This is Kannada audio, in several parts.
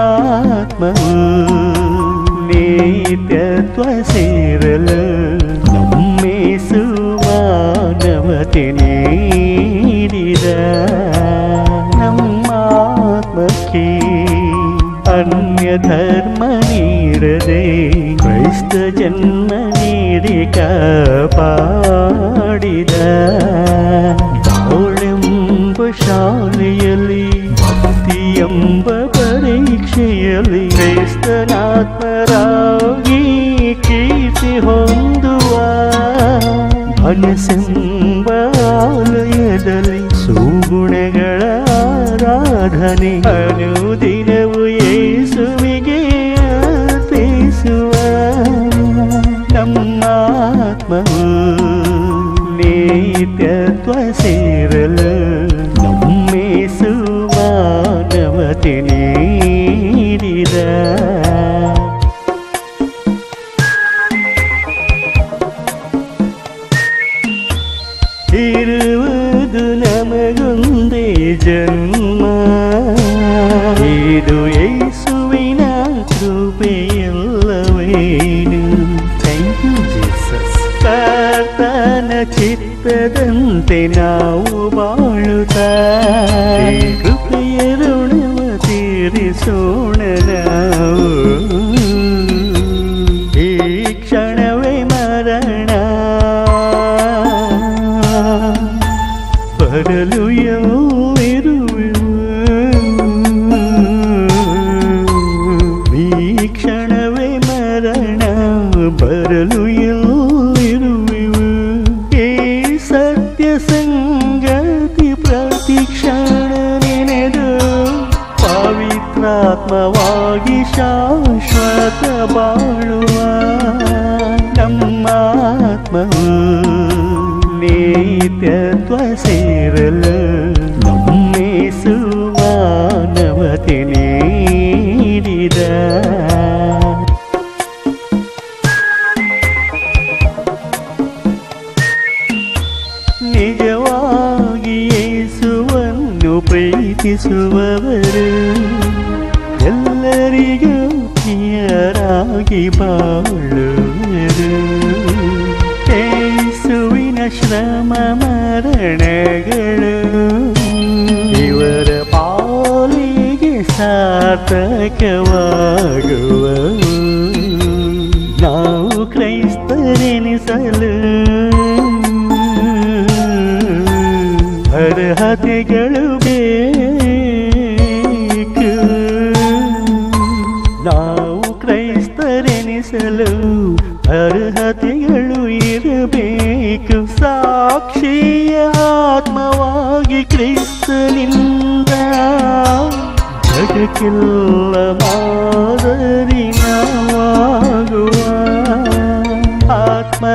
ಆತ್ಮವು ನೇತ್ಯತ್ವ ಸೇರಲು ನಮ್ಮೇಸು ಮಾನವತೆ ನೀಡಿದ ನಮ್ಮಾತ್ಮಕ್ಕೆ ಅನ್ಯ ಧರ್ಮ ನೀಡದೆ ಕ್ರೈಸ್ತ ಜನ್ಮ ನೀಡಿ ಕಾಪಾಡಿದ ಪರೀಕ್ಷೆಯಲ್ಲಿ ಕ್ರೈಸ್ತನಾತ್ಮರಾಗಿ ಕೀರ್ತಿ ಹೊಂದುವ ಮನಸ್ಸೆಂಬ ಆಲಯದಲ್ಲಿ ಸುಗುಣಗಳ ಆರಾಧನೆ ಅನುದಿನವು ಯೇಸುವಿಗೆ ಅರ್ಪಿಸುವ ನಮ್ಮ ಆತ್ಮವು ನೇತ್ಯತ್ವ ಸೇರಲು ನೀಡಿದ ಇರುವುದು ನಮಗೊಂದೇ ಜನ್ಮ ಇದು ಯೇಸುವಿನ ಕೃಪೆಯಲ್ಲವೇನು ಥ್ಯಾಂಕ್ ಯು ಜೀಸಸ್ ಕರ್ತನ ಚಿತ್ತದಂತೆ ನಾವು ಬಾಳುತ್ತಾ ಈ ಕೃಪೆಯ ಋಣವ ತೀರಿಸೋಣ ಬರಲು ಎಲ್ಲಿರುವೆವು ಈ ಕ್ಷಣವೇ ಮರಣ ಬರಲು ಎಲ್ಲಿರುವೆವು ಈ ಸತ್ಯ ಸಂಗತಿ ಪ್ರತಿ ಕ್ಷಣ ನೆನೆದು ಪವಿತ್ರಾತ್ಮವಾಗಿ ಶಾಶ್ವತ ಬಾಳುವ ನಮ್ಮ ಆತ್ಮವು ನೇತ್ಯತ್ವ ಪ್ರೀತಿಸುವವರು ಎಲ್ಲರಿಗೂ ಪ್ರಿಯರಾಗಿ ಬಾಳುವರು. ಏಸುವಿನ ಶ್ರಮ ಮರಣಗಳು ಇವರ ಪಾಲಿಗೆ ಸಾರ್ಥಕವಾಗುವವು. ನಾವು ಕ್ರೈಸ್ತರೆನಿಸಲು ಅರ್ಹತೆಗಳು ಇರಬೇಕು ಸಾಕ್ಷಿಯ ಆತ್ಮವಾಗಿ ಕ್ರಿಸ್ತನಿಂದ ಜಗಕ್ಕೆಲ್ಲ ಮಾದರಿ ನಾವಾಗುವ ಆತ್ಮರಕ್ಷಣೆಗಾಗಿ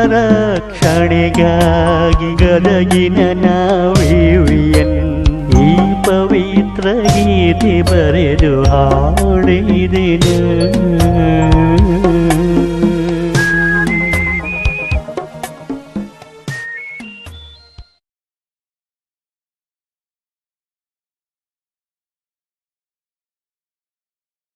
ಗದಗಿನ ನಾವಿಯನ್ ಈ ಪವಿತ್ರ ಗೀತೆ ಬರೆದು ಹಾಡಿದೆನು